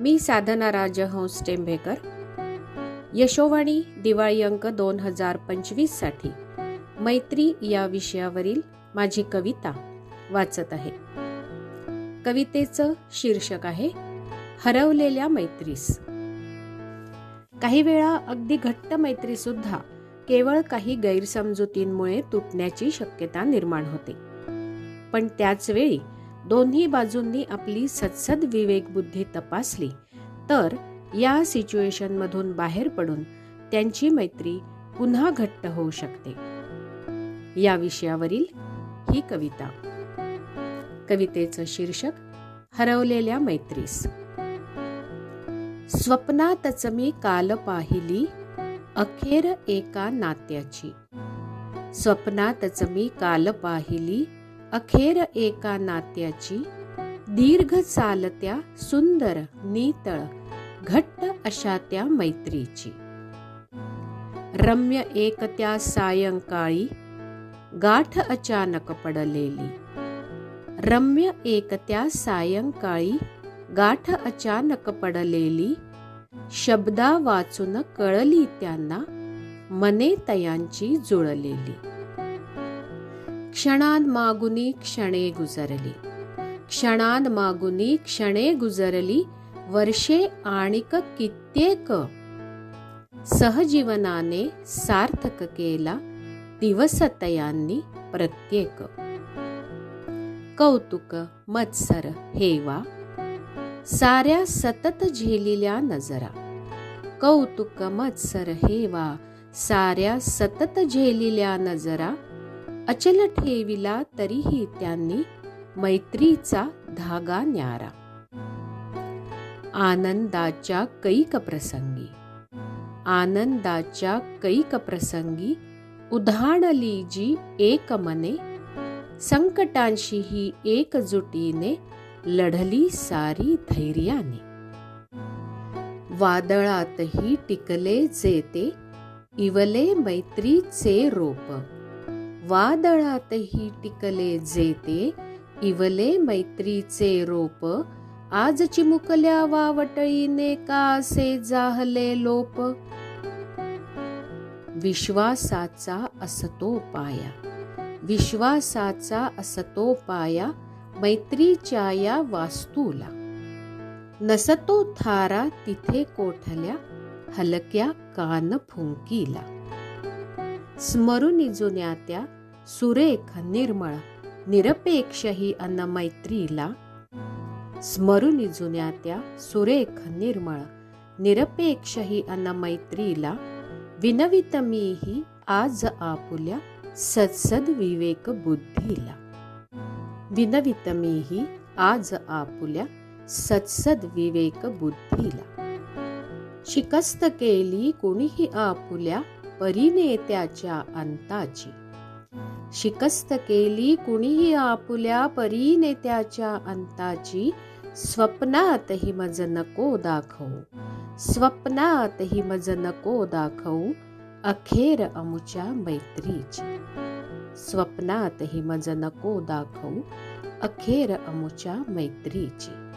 मी साधना राजहंस टेंभेकर. यशोवाणी दिवाळी अंक दोन हजार पंचवीससाठी मैत्री या विषयावरील माझी कविता वाचत आहे. कवितेचं शीर्षक आहे हरवलेल्या मैत्रीस. काही वेळा अगदी घट्ट मैत्री सुद्धा केवळ काही गैरसमजुतींमुळे तुटण्याची शक्यता निर्माण होते. पण त्याच वेळी दोन्ही बाजूंनी आपली सदसद विवेक बुद्धी तपासली तर या सिच्युएशनमधून बाहेर पडून त्यांची मैत्री पुन्हा घट्ट होऊ शकते. या विषयावरील ही कविता. कवितेचं शीर्षक हरवलेल्या मैत्रीस. स्वप्नातच मी काल पाहिली अखेर एका नात्याची. स्वप्नातच मी काल पाहिली अखेर एका नात्याची दीर्घ चालत्या सुंदर नितळ घट्ट अशा त्या मैत्रीची. रम्य एक त्या सायंकाळी गाठ अचानक पडलेली. रम्य एक त्या सायंकाळी गाठ अचानक पडलेली शब्दा वाचून कळली त्यांना मने तयांची जुळलेली. क्षणात मागुनी क्षणे गुजरली क्षणात मागुनी क्षणे गुजरली वर्षे आणिक कित्येक सहजीवनाने सार्थक केला दिवसतयांनी प्रत्येक कौतुक मत्सर हेवा साऱ्या सतत झेलिल्या नजरा कौतुक मत्सर हेवा साऱ्या सतत झेलिल्या नजरा अचल ठेविला तरीही त्यांनी मैत्रीचा धागा न्यारा. आनंदाच्या कैक प्रसंगी. आनंदाच्या कैक प्रसंगी उधाणली जी एक मने संकटांशीही एकजुटीने लढली सारी धैर्याने. वादळातही टिकले जेते इवले मैत्रीचे रोप. वादळातही टिकले जेते. इवले मैत्रीचे रोप आज चिमुकल्या वावटळीने का असे जाहले लोप. विश्वासाचा असतो पाया विश्वासाचा असतो पाया मैत्रीच्या या वास्तूला. नसतो थारा तिथे कोठल्या हलक्या कान फुंकीला. स्मरुनी जुन्या त्या सुरेख निर्मळ निरपेक्ष ही अन्न मैत्रीला. स्मरुनी जुन्या त्या सुरेख निर्मळ निरपेक्ष ही अन्न मैत्रीला. विनवित मीही आज आपुल्या सत्सद विवेक बुद्धीला. विनवित मीही आज आपुल्या सत्सद विवेक बुद्धीला. शिकस्त केली कोणीही आपुल्या परिनेत्याच्या अंताची. शिकस्त केली कुणीही आपुल्या परिनेत्याच्या अंताची स्वप्नातही मज नको दाखवू. स्वप्नातही मज नको दाखवू अखेर अमुच्या मैत्रीची. स्वप्नातही मज नको दाखवू अखेर अमुच्या मैत्रीची.